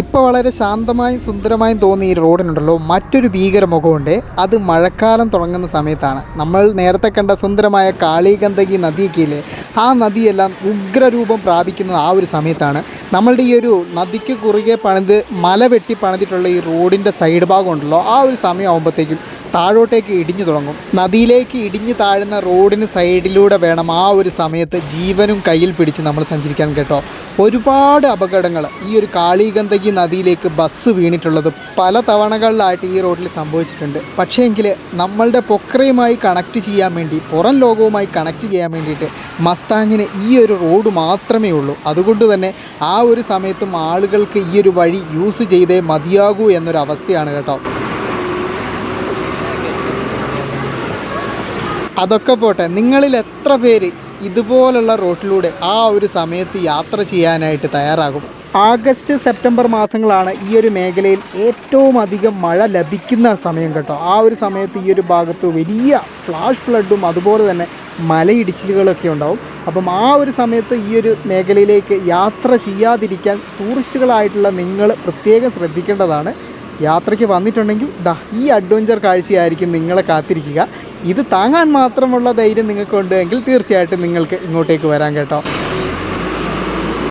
ഇപ്പോൾ വളരെ ശാന്തമായും സുന്ദരമായും തോന്നിയ ഈ റോഡിനുണ്ടല്ലോ മറ്റൊരു ഭീകര മുഖമുണ്ട് അത് മഴക്കാലം തുടങ്ങുന്ന സമയത്താണ്. നമ്മൾ നേരത്തെ കണ്ട സുന്ദരമായ കാളികന്തകി നദിയൊക്കെ ആ നദിയെല്ലാം ഉഗ്രരൂപം പ്രാപിക്കുന്നത് ആ ഒരു സമയത്താണ്. നമ്മളുടെ ഈ ഒരു നദിക്ക് കുറുകെ പണിത് മല വെട്ടി പണിതിട്ടുള്ള ഈ റോഡിന്റെ സൈഡ് ഭാഗം ഉണ്ടല്ലോ. ആ ഒരു സമയമാകുമ്പോഴത്തേക്കും താഴോട്ടേക്ക് ഇടിഞ്ഞു തുടങ്ങും. നദിയിലേക്ക് ഇടിഞ്ഞു താഴുന്ന റോഡിന് സൈഡിലൂടെ വേണം ആ ഒരു സമയത്ത് ജീവനും കയ്യിൽ പിടിച്ച് നമ്മൾ സഞ്ചരിക്കാൻ കേട്ടോ. ഒരുപാട് അപകടങ്ങൾ ഈ ഒരു കാളിഗന്ധകി നദിയിലേക്ക് ബസ് വീണിട്ടുള്ളത് പല തവണകളിലായിട്ട് ഈ റോഡിൽ സംഭവിച്ചിട്ടുണ്ട്. പക്ഷേ എങ്കിൽ നമ്മളുടെ പൊക്രയുമായി കണക്ട് ചെയ്യാൻ വേണ്ടി പുറം ലോകവുമായി കണക്ട് ചെയ്യാൻ വേണ്ടിയിട്ട് മസ്താങ്ങിന് ഈ ഒരു റോഡ് മാത്രമേ ഉള്ളൂ. അതുകൊണ്ട് തന്നെ ആ ഒരു സമയത്തും ആളുകൾക്ക് ഈ ഒരു വഴി യൂസ് ചെയ്തേ മതിയാകൂ എന്നൊരു അവസ്ഥയാണ് കേട്ടോ. അതൊക്കെ പോട്ടെ നിങ്ങളിൽ എത്ര പേര് ഇതുപോലുള്ള റോട്ടിലൂടെ ആ ഒരു സമയത്ത് യാത്ര ചെയ്യാനായിട്ട് തയ്യാറാകും? ആഗസ്റ്റ് സെപ്റ്റംബർ മാസങ്ങളാണ് ഈ ഒരു മേഖലയിൽ ഏറ്റവും അധികം മഴ ലഭിക്കുന്ന സമയം കേട്ടോ. ആ ഒരു സമയത്ത് ഈ ഒരു ഭാഗത്ത് വലിയ ഫ്ലാഷ് ഫ്ലഡും അതുപോലെ തന്നെ മലയിടിച്ചിലുകളൊക്കെ ഉണ്ടാവും. അപ്പം ആ ഒരു സമയത്ത് ഈ ഒരു മേഖലയിലേക്ക് യാത്ര ചെയ്യാതിരിക്കാൻ ടൂറിസ്റ്റുകളായിട്ടുള്ള നിങ്ങൾ പ്രത്യേകം ശ്രദ്ധിക്കേണ്ടതാണ്. യാത്രയ്ക്ക് വന്നിട്ടുണ്ടെങ്കിൽ ദാ ഈ അഡ്വഞ്ചർ കാഴ്ചയായിരിക്കും നിങ്ങളെ കാത്തിരിക്കുക. ഇത് താങ്ങാൻ മാത്രമുള്ള ധൈര്യം നിങ്ങൾക്കുണ്ടെങ്കിൽ തീർച്ചയായിട്ടും നിങ്ങൾക്ക് ഇങ്ങോട്ടേക്ക് വരാൻ കേട്ടോ.